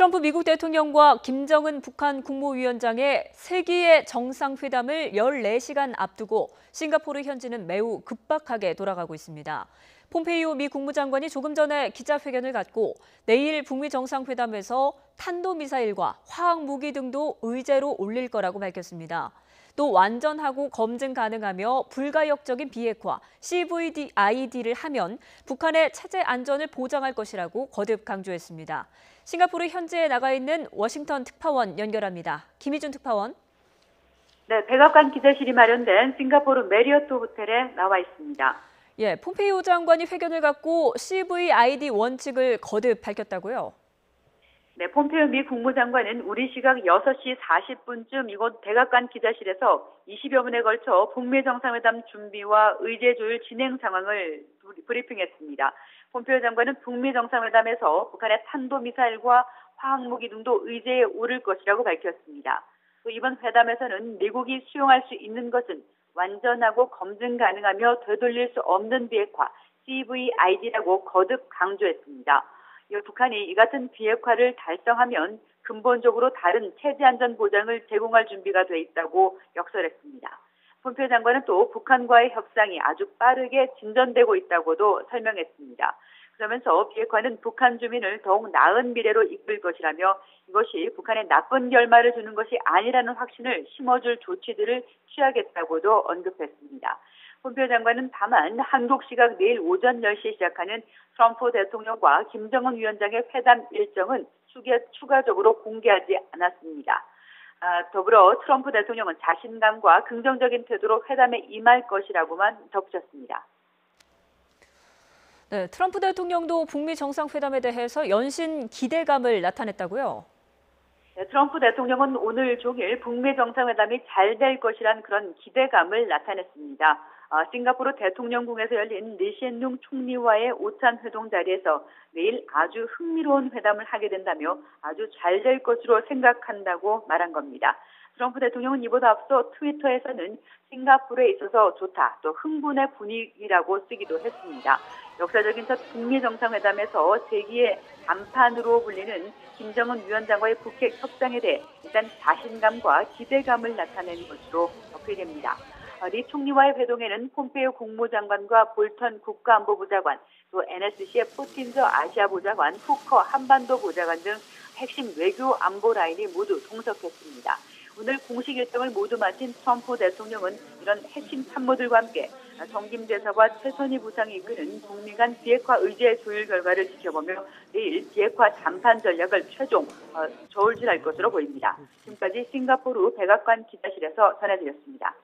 트럼프 미국 대통령과 김정은 북한 국무위원장의 세기의 정상회담을 14시간 앞두고 싱가포르 현지는 매우 급박하게 돌아가고 있습니다. 폼페이오 미 국무장관이 조금 전에 기자회견을 갖고 내일 북미 정상회담에서 탄도미사일과 화학무기 등도 의제로 올릴 거라고 밝혔습니다. 또 완전하고 검증 가능하며 불가역적인 비핵화 CVID를 하면 북한의 체제 안전을 보장할 것이라고 거듭 강조했습니다. 싱가포르 현지에 나가 있는 워싱턴 특파원 연결합니다. 김희준 특파원. 네, 백악관 기자실이 마련된 싱가포르 메리어트 호텔에 나와 있습니다. 예, 폼페이오 장관이 회견을 갖고 CVID 원칙을 거듭 밝혔다고요? 네, 폼페이오 미 국무장관은 우리 시각 6시 40분쯤 이곳 백악관 기자실에서 20여 분에 걸쳐 북미 정상회담 준비와 의제 조율 진행 상황을 브리핑했습니다. 폼페이오 장관은 북미 정상회담에서 북한의 탄도미사일과 화학무기 등도 의제에 오를 것이라고 밝혔습니다. 또 이번 회담에서는 미국이 수용할 수 있는 것은 완전하고 검증 가능하며 되돌릴 수 없는 비핵화 CVID라고 거듭 강조했습니다. 북한이 이 같은 비핵화를 달성하면 근본적으로 다른 체제 안전 보장을 제공할 준비가 돼 있다고 역설했습니다. 폼페 장관은 또 북한과의 협상이 아주 빠르게 진전되고 있다고도 설명했습니다. 그러면서 비핵화는 북한 주민을 더욱 나은 미래로 이끌 것이라며 이것이 북한에 나쁜 결말을 주는 것이 아니라는 확신을 심어줄 조치들을 취하겠다고도 언급했습니다. 폼페오 장관은 다만 한국 시각 내일 오전 10시에 시작하는 트럼프 대통령과 김정은 위원장의 회담 일정은 추가적으로 공개하지 않았습니다. 아, 더불어 트럼프 대통령은 자신감과 긍정적인 태도로 회담에 임할 것이라고만 덧붙였습니다. 네, 트럼프 대통령도 북미 정상회담에 대해서 연신 기대감을 나타냈다고요? 네, 트럼프 대통령은 오늘 종일 북미 정상회담이 잘 될 것이란 그런 기대감을 나타냈습니다. 어, 싱가포르 대통령궁에서 열린 리시엔룽 총리와의 오찬 회동 자리에서 내일 아주 흥미로운 회담을 하게 된다며 아주 잘 될 것으로 생각한다고 말한 겁니다. 트럼프 대통령은 이보다 앞서 트위터에서는 싱가포르에 있어서 좋다, 또 흥분의 분위기라고 쓰기도 했습니다. 역사적인 첫 북미 정상회담에서 세기의 단판으로 불리는 김정은 위원장과의 북핵 협상에 대해 일단 자신감과 기대감을 나타낸 것으로 어필됩니다. 리 총리와의 회동에는 폼페이오 국무장관과 볼턴 국가안보부 장관, 또 NSC의 포틴저 아시아 보좌관, 후커 한반도 보좌관 등 핵심 외교 안보 라인이 모두 동석했습니다. 오늘 공식 일정을 모두 마친 트럼프 대통령은 이런 핵심 참모들과 함께 정김대사와 최선희 부상이 이끄는 북미 간 비핵화 의제 조율 결과를 지켜보며 내일 비핵화談판 전략을 최종 어, 저울질할 것으로 보입니다. 지금까지 싱가포르 백악관 기자실에서 전해드렸습니다.